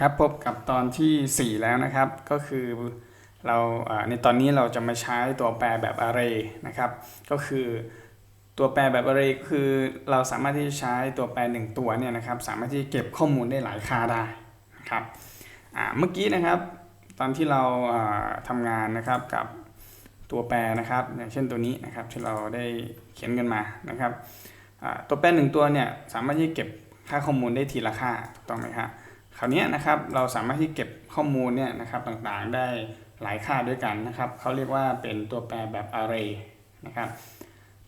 ครับพบกับตอนที่ 4 แล้วนะครับ ก็คือเราในตอนนี้เราจะมาใช้ตัวแปรแบบ array นะครับ ก็คือตัวแปรแบบ array คือเราสามารถที่จะใช้ตัวแปรหนึ่งตัวเนี่ยนะครับ สามารถที่เก็บข้อมูลได้หลายค่าได้นะครับเมื่อกี้นะครับ ตอนที่เราอ่าทำงานนะครับกับตัวแปรนะครับอย่างเช่นตัวนี้นะครับที่เราได้เขียนกันมานะครับตัวแปรหนึ่งตัวเนี่ยสามารถที่เก็บค่าข้อมูลได้ทีละค่าถูกต้องไหมครับ คราวนี้นะครับเราสามารถที่เก็บข้อมูลเนี่ยนะครับต่างๆได้หลายค่าด้วยกันนะครับเขาเรียกว่าเป็นตัวแปรแบบ array นะครับ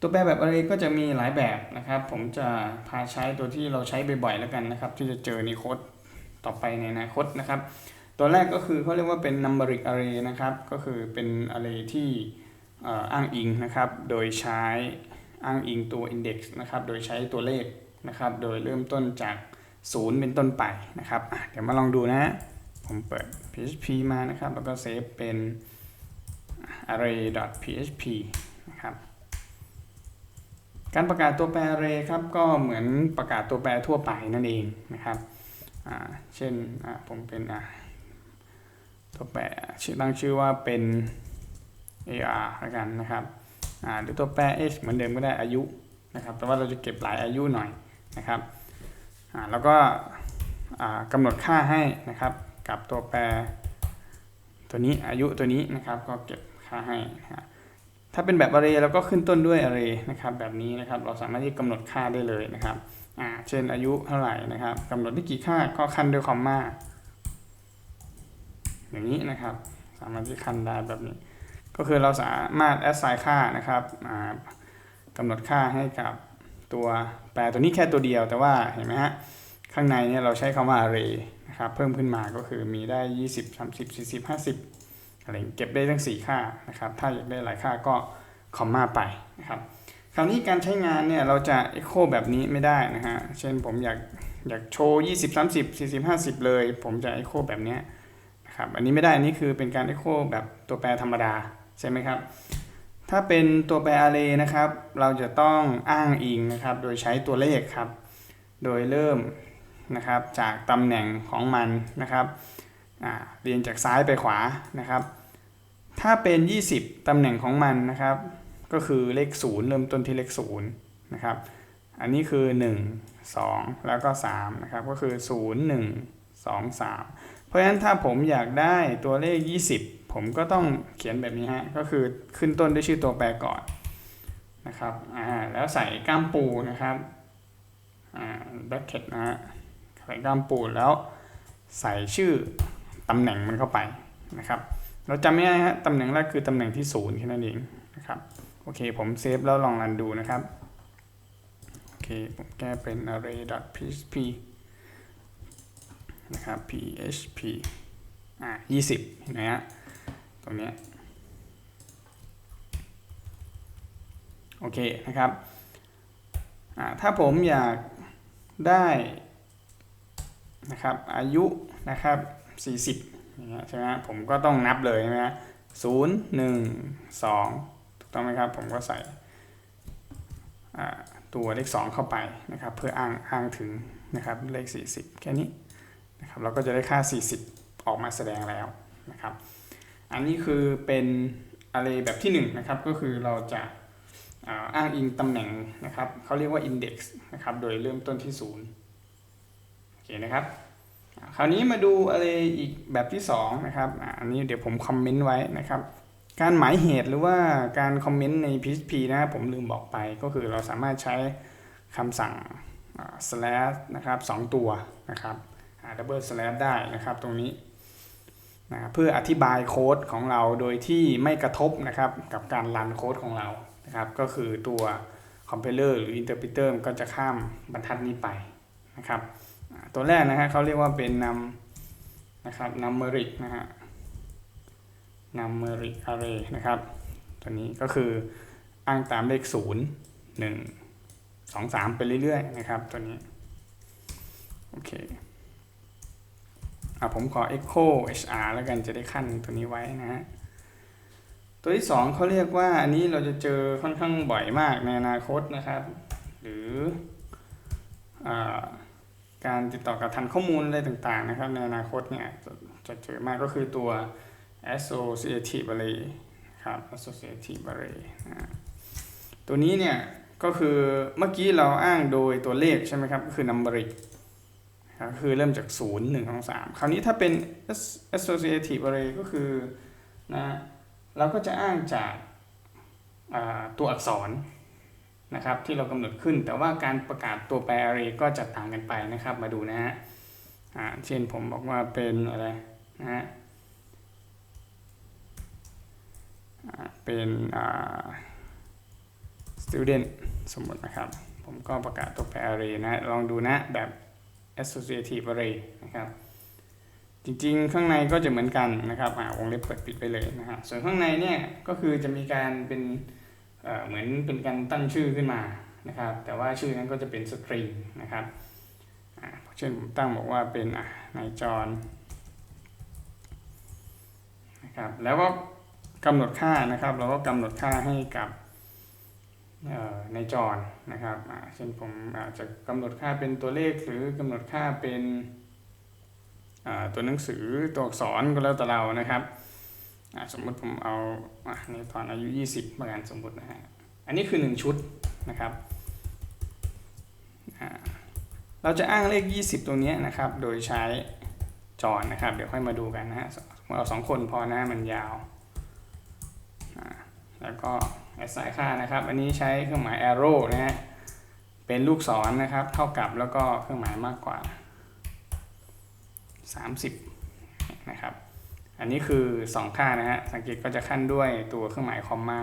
ตัวแปรแบบ array ก็จะมีหลายแบบนะครับ ผมจะพาใช้ตัวที่เราใช้บ่อยๆแล้วกันนะครับ ที่จะเจอในโค้ดต่อไปในอนาคตนะครับ ตัวแรกก็คือเขาเรียกว่าเป็น numeric array นะครับก็คือเป็น array ที่เอ่ออ้างอิงนะครับ โดยใช้อ้างอิงตัว index นะครับ โดยใช้ตัวเลขนะครับ โดยเริ่มต้นจาก ศูนย์เป็นต้นไปนะครับเดี๋ยวมาลองดูนะผมเปิด php มานะครับ แล้วก็เซฟเป็น array.php นะครับ การประกาศตัวแปร array ครับ ก็เหมือนประกาศตัวแปรทั่วไปนั่นเองนะครับเช่นผมเป็นตัวแปรชื่อตั้งชื่อว่าเป็น ar ล้กันนะครับหรือตัวแปร x เหมือนเดิมก็ได้อายุนะครับ แต่ว่าเราจะเก็บหลายอายุหน่อยนะครับ แล้วก็กำหนดค่าให้นะครับ กับตัวแปรตัวนี้อายุตัวนี้นะครับก็เก็บค่าให้นะถ้าเป็นแบบ array เราก็ขึ้นต้นด้วย array นะครับ แบบนี้นะครับเราสามารถที่กำหนดค่าได้เลยนะครับอ่าเช่นอายุเท่าไหร่นะครับกำหนดได้กี่ค่าก็คันด้วยคอมมาอย่างนี้นะครับ สามารถที่คันได้แบบนี้ ก็คือเราสามารถ assign ค่านะครับอ่ากำหนดค่าให้กับ ตัวแปรตัวนี้แค่ตัวเดียว แต่ว่าเห็นไหมฮะข้างในเนี่ยเราใช้คำว่า array นะครับเพิ่มขึ้นมาก็คือมีได้ 20 30 40 50อะไรเก็บได้ทั้ง 4 ค่านะครับถ้าอยากได้หลายค่าก็คอมมาไปนะครับคราวนี้การใช้งานเนี่ยเราจะ echo แบบนี้ไม่ได้นะฮะเช่นผมอยากอยากโชว์ 20 30 40 50 เลย ผมจะ echo แบบนี้นะครับอันนี้ไม่ได้อันนี้คือเป็นการ echo แบบตัวแปรธรรมดาใช่ไหมครับ ถ้าเป็นตัวแปร array นะครับ เราจะต้องอ้างอิงนะครับ โดยใช้ตัวเลขครับ โดยเริ่มนะครับจากตำแหน่งของมันนะครับเรียงจากซ้ายไปขวานะครับ ถ้าเป็น 20 ตำแหน่งของมันนะครับ ก็คือเลข 0 เริ่มต้นที่เลข0นะครับอันนี้คือ 1 2 แล้วก็3นะครับก็คือ 0 1 2 3 เพราะฉะนั้นถ้าผมอยากได้ตัวเลข 20 ผมก็ต้องเขียนแบบนี้ฮะ ก็คือขึ้นต้นด้วยชื่อตัวแปรก่อนนะครับ อ่า แล้วใส่ก้ามปูนะครับ อ่าแบ็คเก็ตนะฮะ ใส่ก้ามปูแล้วใส่ชื่อตำแหน่งมันเข้าไปนะครับ เราจำไม่ได้ฮะ ตำแหน่งแรกคือตำแหน่งที่ศูนย์แค่นั้นเองนะครับ โอเค ผมเซฟแล้วลองรันดูนะครับ โอเค ผมแก้เป็น array.php นะครับ php อ่า20เห็นไหมฮะ ตรงนี้โอเคนะครับถ้าผมอยากได้นะครับอายุนะครับ40อย่างเงี้ยใช่ไหมผมก็ต้องนับเลยใช่ไหมศูนย์หนึ่งสองถูกต้องไหมครับ ผมก็ใส่ตัวเลข 2 เข้าไปนะครับ เพื่ออ้างอ้างถึงนะครับเลข 40 แค่นี้นะครับเราก็จะได้ค่า 40 ออกมาแสดงแล้วนะครับ อันนี้คือเป็น array แบบที่1นนะครับก็คือเราจะอ้างอิงตำแหน่งนะครับเขาเรียกว่า index นะครับโดยเริ่มต้นที่0โอเคนะครับคราวนี้มาดู array อีกแบบที่2นะครับอันนี้เดี๋ยวผมคอมเมนต์ไว้นะครับการหมายเหตุหรือว่าการคอมเมนต์ใน PHP นะผมลืมบอกไปก็คือเราสามารถใช้คำสั่ง slash นะครับสองตัวนะครับ double slash ได้นะครับตรงนี้ นะเพื่ออธิบายโค้ดของเราโดยที่ไม่กระทบนะครับกับการรันโค้ดของเรานะครับก็คือตัวคอมเพลเลอร์หรืออินเตอร์ e ิเตอร์ก็จะข้ามบรรทัดนี้ไปนะครับตัวแรกนะฮะเขาเรียกว่าเป็นนำนะครับ numeric นะฮะ numeric array นะครับตัวนี้ก็คืออ้างตามเลข 0 1 2 3 ไปเรื่อยๆ นะครับตัวนี้ โอเค อะผมขอ echo hr แล้วกันจะได้ขั้นตัวนี้ไว้นะฮะตัวที่ 2เขาเรียกว่าอันนี้เราจะเจอค่อนข้างบ่อยมากในอนาคตนะครับ หรืออาการติดต่อกับฐานข้อมูลอะไรต่างๆนะครับ ในอนาคตเนี่ยจะจะเจอมากก็คือตัว associative array ครับ associative array นะตัวนี้เนี่ยก็คือเมื่อกี้เราอ้างโดยตัวเลขใช่ไหมครับก็คือ numeric คือเริ่มจาก 0 1 2 3 คราวนี้ถ้าเป็น associative array ก็คือนะเราก็จะอ้างจากาตัวอักษรนะครับที่เรากำหนดขึ้น แต่ว่าการประกาศตัวแปร array ก็จะต่างกันไปนะครับมาดูนะฮะเช่นผมบอกว่าเป็นอะไรนะฮะเป็น student สมมตินะครับ ผมก็ประกาศตัวแปร array นะ ลองดูนะแบบ associative array นะครับจริงๆ ข้างในก็จะเหมือนกันนะครับวงเล็บเปิดปิดไปเลยนะฮะส่วนข้างในเนี่ยก็คือจะมีการเป็นเเหมือนเป็นการตั้งชื่อขึ้นมานะครับ แต่ว่าชื่อนั้นก็จะเป็น string นะครับเช่นผมตั้งบอกว่าเป็นนายจรนนะครับแล้วก็กำหนดค่านะครับ เราก็กำหนดค่าให้กับ ในจรนะครับเช่นผมอาจจะกำหนดค่าเป็นตัวเลขหรือกำหนดค่าเป็นตัวหนังสือตัวอักษรก็แล้วแต่เรานะครับสมมติผมเอาในตอนอายุ 20ประกันสมมตินะฮะอันนี้คือ 1 ชุดนะครับเราจะอ้างเลข 20 ตรงนี้นะครับ โดยใช้จรนนะครับ เดี๋ยวค่อยมาดูกันนะฮะเอาสองคนพอนะมันยาว แล้วก็ สไซค่านะครับ อันนี้ใช้เครื่องหมาย arrow นะฮะ เป็นลูกศรนะครับ เท่ากับแล้วก็เครื่องหมายมากกว่า 30 นะครับ อันนี้คือ 2 ค่านะฮะ สังเกตก็จะขั้นด้วยตัวเครื่องหมายคอมมา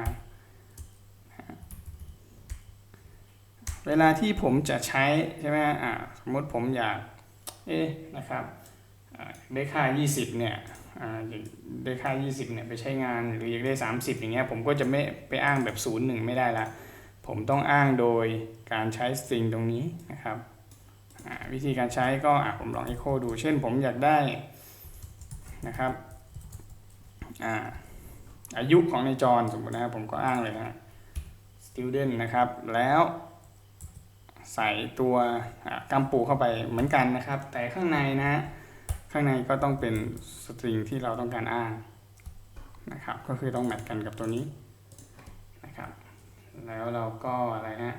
เวลาที่ผมจะใช้ใช่ไหมอ่าสมมติผมอยาก เอ๊ะ นะครับอ่าได้ค่า 20 เนี่ย ได้ค่า 20เนี่ยไปใช้งานหรืออยากได้ 30 อย่างเงี้ยผมก็จะไม่ไปอ้างแบบ 0 1 ไม่ได้ละ ผมต้องอ้างโดยการใช้ string ตรงนี้นะครับวิธีการใช้ก็อะผมลอง echo ดู เช่นผมอยากได้นะครับอ่าอายุของในจรสมมตินะครับผมก็อ้างเลยนะ student นะครับ แล้วใส่ตัวกำปูเข้าไปเหมือนกันนะครับ แต่ข้างในนะ ข้างในก็ต้องเป็นสตริงที่เราต้องการอ้างนะครับ ก็คือต้องแมทกันกับตัวนี้นะครับ แล้วเราก็อะไรฮะ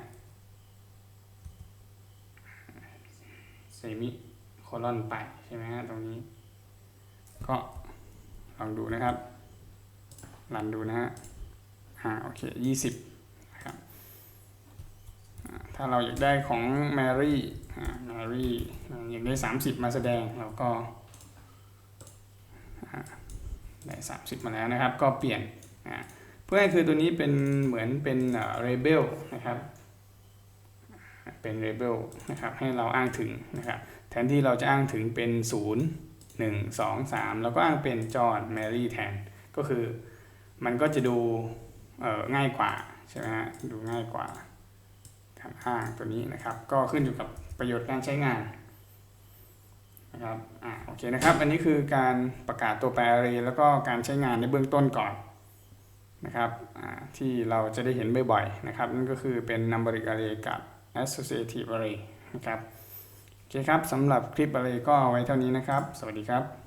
เซมิโคลอนไปใช่ไหมฮะตรงนี้ ก็ลองดูนะครับรันดูนะฮะอ่าโอเคยี่สิบนะครับถ้าเราอยากได้ของแมรี่แมรี่อยากได้สามสิบมาแสดงเราก็ ได้ 30 มาแล้วนะครับ ก็เปลี่ยนเพื่อให้คือตัวนี้เป็นเหมือนเป็นเอ่อ label นะครับ เป็น label นะครับ ให้เราอ้างถึงนะครับ แทนที่เราจะอ้างถึงเป็น 0 1 2 3 แล้วก็อ้างเป็นจอห์นแมรี่แทน ก็คือมันก็จะดูง่ายกว่าใช่ไหมฮะ ดูง่ายกว่าการอ้างตัวนี้นะครับ ก็ขึ้นอยู่กับประโยชน์การใช้งาน นะครับอ่าโอเคนะครับ อันนี้คือการประกาศตัวแปร array แล้วก็การใช้งานในเบื้องต้นก่อนนะครับอ่าที่เราจะได้เห็นบ่อยๆนะครับนั่นก็คือเป็น numeric array กับ associative array นะครับโอเคครับสำหรับคลิป array ก็เอาไว้เท่านี้นะครับ สวัสดีครับ